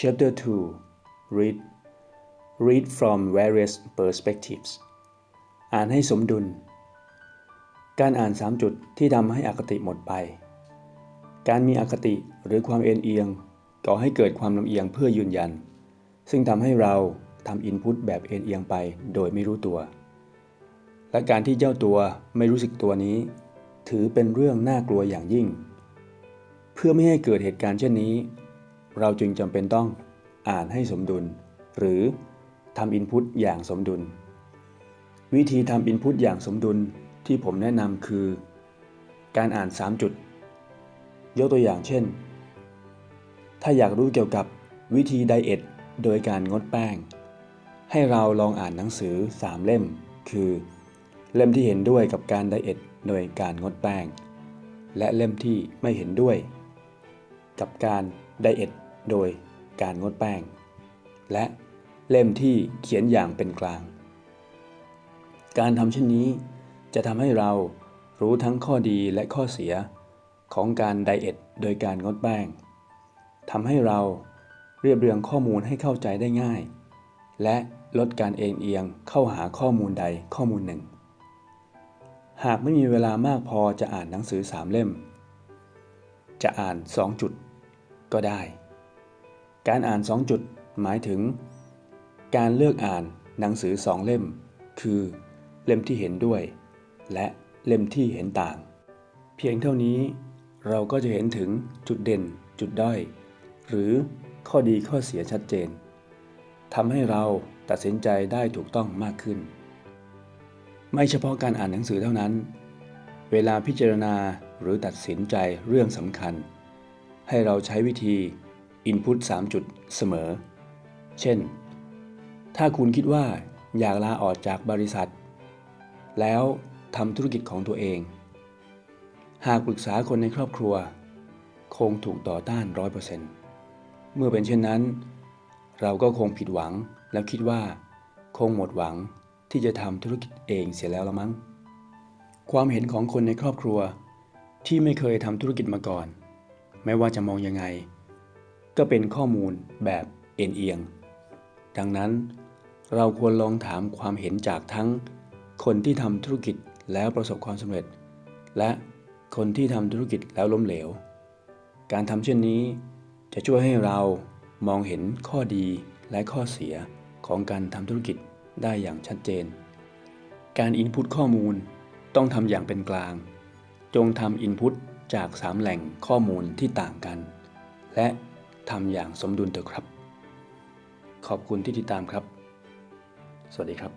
Chapter 2 Read Read from various perspectives อ่านให้สมดุล การอ่าน 3 จุดที่ทำให้อคติหมดไป การมีอคติหรือความเอ็นเอียงก่อให้เกิดความลำเอียงเพื่อยืนยัน ซึ่งทำให้เราทำอินพุตแบบเอ็นเอียงไปโดยไม่รู้ตัว และการที่เจ้าตัวไม่รู้สึกตัวนี้ ถือเป็นเรื่องน่ากลัวอย่างยิ่ง เพื่อไม่ให้เกิดเหตุการณ์เช่นนี้ เราจึงจำเป็นต้องอ่านให้สมดุล หรือทำอินพุตอย่างสมดุล วิธีทำอินพุตอย่างสมดุลที่ผมแนะนำคือ การอ่าน 3 จุด ยกตัวอย่างเช่น ถ้าอยากรู้เกี่ยวกับวิธีไดเอทโดยการงดแป้ง ให้เราลองอ่านหนังสือ 3 เล่ม คือ เล่มที่เห็นด้วยกับการไดเอทโดยการงดแป้ง และเล่มที่ไม่เห็นด้วย กับการไดเอท โดยการงดแป้ง และเล่มที่เขียนอย่างเป็นกลาง การทำเช่นนี้จะทำให้เรารู้ทั้งข้อดีและข้อเสียของการไดเอทโดยการงดแป้งทำให้เราเรียบเรียงข้อมูลให้เข้าใจได้ง่าย และลดการเอ็นเอียงเข้าหาข้อมูลใดข้อมูลหนึ่ง หากไม่มีเวลามากพอจะอ่านหนังสือสามเล่ม จะอ่าน2จุดก็ได้ การอ่าน 2 จุดหมายถึง การเลือกอ่านหนังสือสองเล่ม คือเล่มที่เห็นด้วย และเล่มที่เห็นต่าง เพียงเท่านี้เราก็จะเห็นถึงจุดเด่น จุดด้อย หรือข้อดีข้อเสียชัดเจนทำให้เราตัดสินใจได้ถูกต้องมากขึ้น ไม่เฉพาะการอ่านหนังสือเท่านั้น เวลาพิจารณาหรือตัดสินใจเรื่องสำคัญ ให้เราใช้วิธี Input 3 จุดเสมอ เช่น ถ้าคุณคิดว่าอยากลาออกจากบริษัท แล้วทำธุรกิจของตัวเอง หากปรึกษาคนในครอบครัว คงถูกต่อต้าน 100%เมื่อเป็นเช่นนั้น เราก็คงผิดหวังแล้วคิดว่า คงหมดหวังที่จะทำธุรกิจเองเสียแล้วละมั้ง ความเห็นของคนในครอบครัวที่ไม่เคยทำธุรกิจมาก่อน ไม่ว่าจะมองยังไง ก็เป็นข้อมูลแบบเอ็นเอียง ดังนั้น เราควรลองถามความเห็นจากทั้ง คนที่ทำธุรกิจแล้วประสบความสำเร็จ และคนที่ทำธุรกิจแล้วล้มเหลว การทำเช่นนี้ จะช่วยให้เรามองเห็นข้อดีและข้อเสียของการทำธุรกิจได้อย่างชัดเจน การอินพุตข้อมูลต้องทำอย่างเป็นกลาง จงทำอินพุตจาก 3 แหล่งข้อมูลที่ต่างกัน และ ทำอย่างสมดุลเถอะครับ ขอบคุณที่ติดตามครับ สวัสดีครับ